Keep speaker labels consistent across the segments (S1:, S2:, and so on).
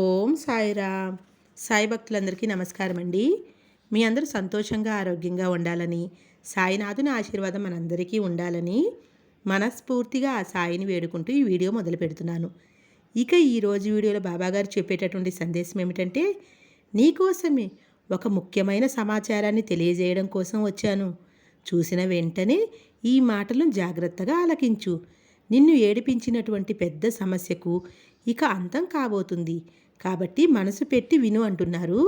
S1: ఓం సాయిరామ్. సాయి భక్తులందరికీ నమస్కారం అండి మీ అందరూ సంతోషంగా ఆరోగ్యంగా ఉండాలని సాయినాథుని ఆశీర్వాదం మనందరికీ ఉండాలని మనస్ఫూర్తిగా ఆ సాయిని వేడుకుంటూ ఈ వీడియో మొదలు పెడుతున్నాను. ఇక ఈరోజు వీడియోలో బాబాగారు చెప్పేటటువంటి సందేశం ఏమిటంటే నీకోసమే ఒక ముఖ్యమైన సమాచారాన్ని తెలియజేయడం కోసం వచ్చాను. చూసిన వెంటనే ఈ మాటలను జాగ్రత్తగా ఆలకించు. నిన్ను ఏడిపించినటువంటి పెద్ద సమస్యకు ఇక అంతం కాబోతుంది. కాబట్టి మనసు పెట్టి విను అంటున్నారు.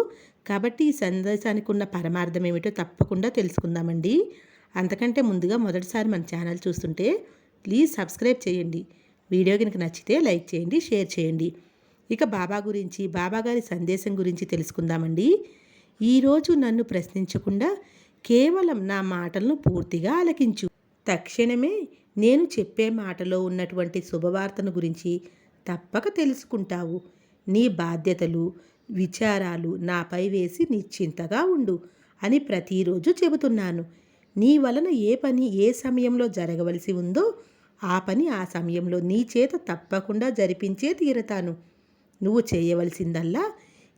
S1: కాబట్టి ఈ సందేశానికి ఉన్న పరమార్థం ఏమిటో తప్పకుండా తెలుసుకుందామండి. అంతకంటే ముందుగా మొదటిసారి మన ఛానల్ చూస్తుంటే ప్లీజ్ సబ్స్క్రైబ్ చేయండి. వీడియో కనుక నచ్చితే లైక్ చేయండి షేర్ చేయండి. ఇక బాబా గురించి బాబా గారి సందేశం గురించి తెలుసుకుందామండి. ఈరోజు నన్ను ప్రశ్నించకుండా కేవలం నా మాటలను పూర్తిగా ఆలకించు. తక్షణమే నేను చెప్పే మాటలో ఉన్నటువంటి శుభవార్తను గురించి తప్పక తెలుసుకుంటావు. నీ బాధ్యతలు విచారాలు నాపై వేసి నిశ్చింతగా ఉండు అని ప్రతిరోజు చెబుతున్నాను. నీ వలన ఏ పని ఏ సమయంలో జరగవలసి ఉందో ఆ పని ఆ సమయంలో నీ చేత తప్పకుండా జరిపించే తీరతాను. నువ్వు చేయవలసిందల్లా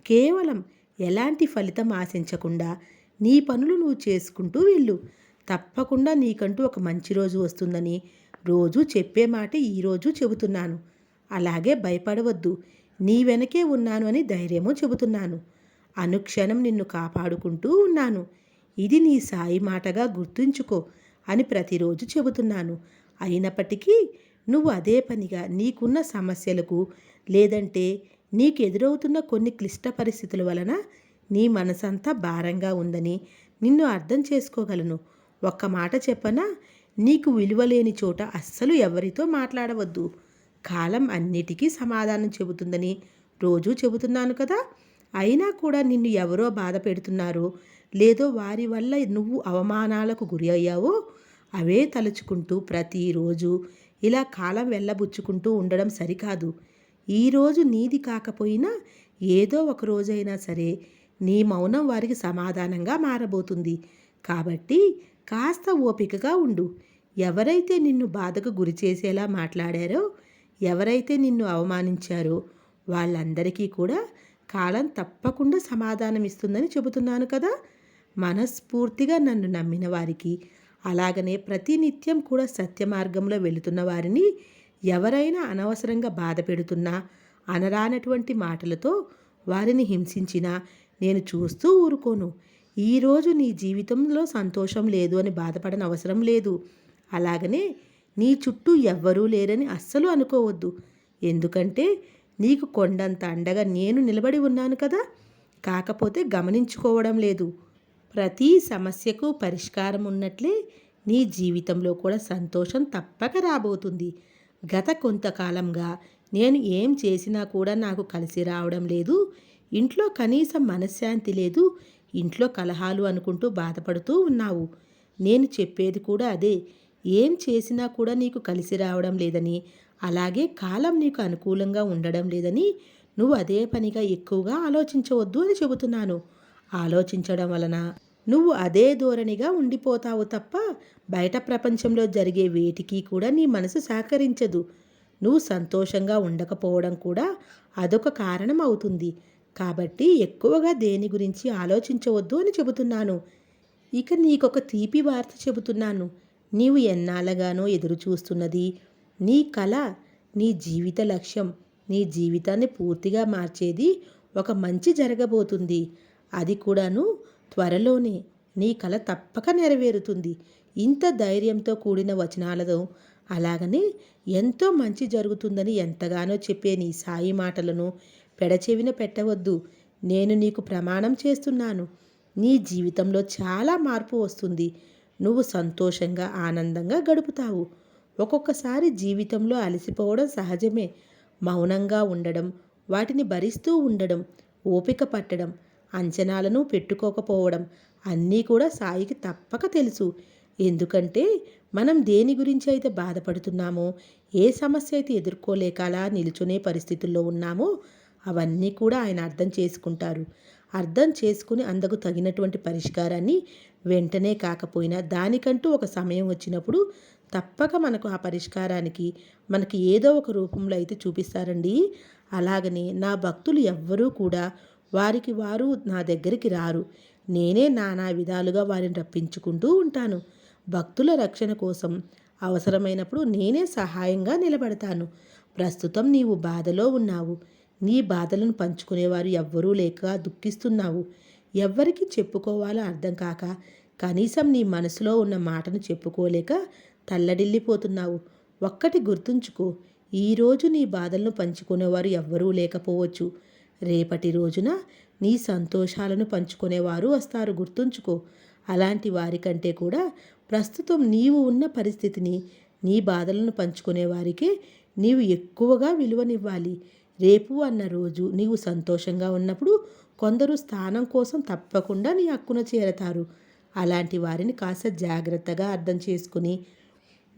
S1: కేవలం ఎలాంటి ఫలితం ఆశించకుండా నీ పనులు నువ్వు చేసుకుంటూ వెళ్ళు. తప్పకుండా నీకంటూ ఒక మంచి రోజు వస్తుందని రోజు చెప్పే మాట ఈరోజు చెబుతున్నాను. అలాగే భయపడవద్దు. నీ వెనకే ఉన్నాను అని ధైర్యము చెబుతున్నాను. అనుక్షణం నిన్ను కాపాడుకుంటూ ఉన్నాను. ఇది నీ సాయి మాటగా గుర్తుంచుకో అని ప్రతిరోజు చెబుతున్నాను. అయినప్పటికీ నువ్వు అదే పనిగా నీకున్న సమస్యలకు లేదంటే నీకు ఎదురవుతున్న కొన్ని క్లిష్ట పరిస్థితుల వలన నీ మనసంతా భారంగా ఉందని నిన్ను అర్థం చేసుకోగలను. ఒక్క మాట చెప్పనా? నీకు విలువలేని చోట అస్సలు ఎవరితో మాట్లాడవద్దు. కాలం అన్నిటికీ సమాధానం చెబుతుందని రోజూ చెబుతున్నాను కదా. అయినా కూడా నిన్ను ఎవరో బాధ పెడుతున్నారో. లేదో వారి వల్ల నువ్వు అవమానాలకు గురి అయ్యావో అవే తలుచుకుంటూ ప్రతిరోజు ఇలా కాలం వెళ్ళబుచ్చుకుంటూ ఉండడం సరికాదు. ఈరోజు నీది కాకపోయినా ఏదో ఒక రోజైనా సరే నీ మౌనం వారికి సమాధానంగా మారబోతుంది. కాబట్టి కాస్త ఓపికగా ఉండు. ఎవరైతే నిన్ను బాధకు గురి చేసేలా మాట్లాడారో ఎవరైతే నిన్ను అవమానించారో వాళ్ళందరికీ కూడా కాలం తప్పకుండా సమాధానం ఇస్తుందని చెబుతున్నాను కదా. మనస్ఫూర్తిగా నన్ను నమ్మిన వారికి అలాగనే ప్రతినిత్యం కూడా సత్య మార్గంలో వెళుతున్న వారిని ఎవరైనా అనవసరంగా బాధ పెడుతున్నా అనరానటువంటి మాటలతో వారిని హింసించినా నేను చూస్తూ ఊరుకోను. ఈరోజు నీ జీవితంలో సంతోషం లేదు అని బాధపడని అవసరం లేదు. అలాగనే నీ చుట్టూ ఎవ్వరూ లేరని అస్సలు అనుకోవద్దు. ఎందుకంటే నీకు కొండంత అండగా నేను నిలబడి ఉన్నాను కదా. కాకపోతే గమనించుకోవడం లేదు. ప్రతి సమస్యకు పరిష్కారం ఉన్నట్లే నీ జీవితంలో కూడా సంతోషం తప్పక రాబోతుంది. గత కొంతకాలంగా నేను ఏం చేసినా కూడా నాకు కలిసి రావడం లేదు. ఇంట్లో కనీసం మనశ్శాంతి లేదు. ఇంట్లో కలహాలు అనుకుంటూ బాధపడుతూ ఉన్నావు. నేను చెప్పేది కూడా అదే. ఏం చేసినా కూడా నీకు కలిసి రావడం లేదని అలాగే కాలం నీకు అనుకూలంగా ఉండడం లేదని నువ్వు అదే పనిగా ఎక్కువగా ఆలోచించవద్దు అని చెబుతున్నాను. ఆలోచించడం వలన నువ్వు అదే ధోరణిగా ఉండిపోతావు తప్ప బయట ప్రపంచంలో జరిగే వేటికి కూడా నీ మనసు సహకరించదు. నువ్వు సంతోషంగా ఉండకపోవడం కూడా అదొక కారణం అవుతుంది. కాబట్టి ఎక్కువగా దేని గురించి ఆలోచించవద్దు అని చెబుతున్నాను. ఇక నీకొక తీపి వార్త చెబుతున్నాను. నీవు ఎన్నాళ్ళగానో ఎదురు చూస్తున్నది నీ కళ నీ జీవిత లక్ష్యం నీ జీవితాన్ని పూర్తిగా మార్చేది ఒక మంచి జరగబోతుంది. అది కూడాను త్వరలోనే నీ కళ తప్పక నెరవేరుతుంది. ఇంత ధైర్యంతో కూడిన వచనాలతో అలాగనే ఎంతో మంచి జరుగుతుందని ఎంతగానో చెప్పే నీ సాయి మాటలను పెడచెవిన పెట్టవద్దు. నేను నీకు ప్రమాణం చేస్తున్నాను. నీ జీవితంలో చాలా మార్పు వస్తుంది. నువ్వు సంతోషంగా ఆనందంగా గడుపుతావు. ఒక్కొక్కసారి జీవితంలో అలసిపోవడం సహజమే. మౌనంగా ఉండడం వాటిని భరిస్తూ ఉండడం ఓపిక పట్టడం అంచనాలను పెట్టుకోకపోవడం అన్నీ కూడా సాయికి తప్పక తెలుసు. ఎందుకంటే మనం దేని గురించి అయితే బాధపడుతున్నామో ఏ సమస్య అయితే ఎదుర్కోలేక అలా నిలుచునే పరిస్థితుల్లో ఉన్నామో అవన్నీ కూడా ఆయన అర్థం చేసుకుంటారు. అర్థం చేసుకుని అందుకు తగినటువంటి పరిష్కారాన్ని వెంటనే కాకపోయినా దానికంటూ ఒక సమయం వచ్చినప్పుడు తప్పక మనకు ఆ పరిష్కారానికి మనకి ఏదో ఒక రూపంలో అయితే చూపిస్తారండి. అలాగని నా భక్తులు ఎవ్వరూ కూడా వారికి వారు నా దగ్గరికి రారు. నేనే నానా విధాలుగా వారిని రప్పించుకుంటూ ఉంటాను. భక్తుల రక్షణ కోసం అవసరమైనప్పుడు నేనే సహాయంగా నిలబడతాను. ప్రస్తుతం నీవు బాధలో ఉన్నావు. నీ బాధలను పంచుకునేవారు ఎవ్వరూ లేక దుఃఖిస్తున్నావు. ఎవ్వరికి చెప్పుకోవాలో అర్థం కాక కనీసం నీ మనసులో ఉన్న మాటను చెప్పుకోలేక తల్లడిల్లిపోతున్నావు. ఒక్కటి గుర్తుంచుకో ఈరోజు నీ బాధలను పంచుకునేవారు ఎవ్వరూ లేకపోవచ్చు. రేపటి రోజున నీ సంతోషాలను పంచుకునేవారు వస్తారు గుర్తుంచుకో. అలాంటి వారికంటే కూడా ప్రస్తుతం నీవు ఉన్న పరిస్థితిని నీ బాధలను పంచుకునే వారికే నీవు ఎక్కువగా విలువనివ్వాలి. రేపు అన్న రోజు నీవు సంతోషంగా ఉన్నప్పుడు కొందరు స్థానం కోసం తప్పకుండా నీ హక్కున చేరతారు. అలాంటి వారిని కాస్త జాగ్రత్తగా అర్థం చేసుకుని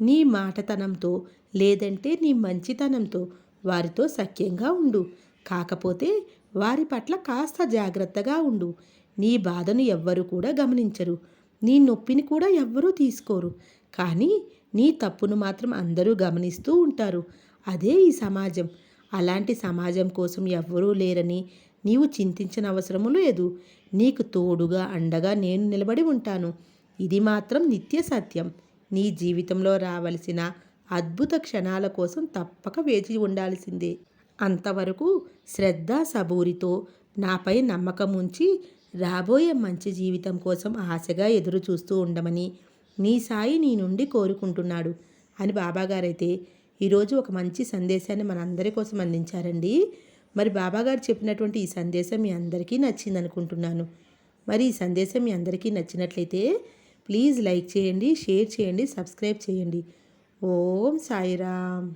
S1: నీ మాటతనంతో లేదంటే నీ మంచితనంతో వారితో సఖ్యంగా ఉండు. కాకపోతే వారి పట్ల కాస్త జాగ్రత్తగా ఉండు. నీ బాధను ఎవ్వరు కూడా గమనించరు. నీ నొప్పిని కూడా ఎవ్వరూ తీసుకోరు. కానీ నీ తప్పును మాత్రం అందరూ గమనిస్తూ ఉంటారు. అదే ఈ సమాజం. అలాంటి సమాజం కోసం ఎవ్వరూ లేరని నీవు చింతించిన అవసరము లేదు. నీకు తోడుగా అండగా నేను నిలబడి ఉంటాను. ఇది మాత్రం నిత్య సత్యం. నీ జీవితంలో రావలసిన అద్భుత క్షణాల కోసం తప్పక వేచి ఉండాల్సిందే. అంతవరకు శ్రద్ధ సబూరితో నాపై నమ్మకం ఉంచి రాబోయే మంచి జీవితం కోసం ఆశగా ఎదురు చూస్తూ ఉండమని నీ సాయి నీ నుండి కోరుకుంటున్నాడు. అని బాబాగారైతే ఈరోజు ఒక మంచి సందేశాన్ని మనందరి కోసం అందించారండి. మరి బాబాగారు చెప్పినటువంటి ఈ సందేశం మీ అందరికీ నచ్చింది అనుకుంటున్నాను. మరి ఈ సందేశం మీ అందరికీ నచ్చినట్లయితే ప్లీజ్ లైక్ చేయండి షేర్ చేయండి సబ్స్క్రైబ్ చేయండి. ఓం సాయిరామ్.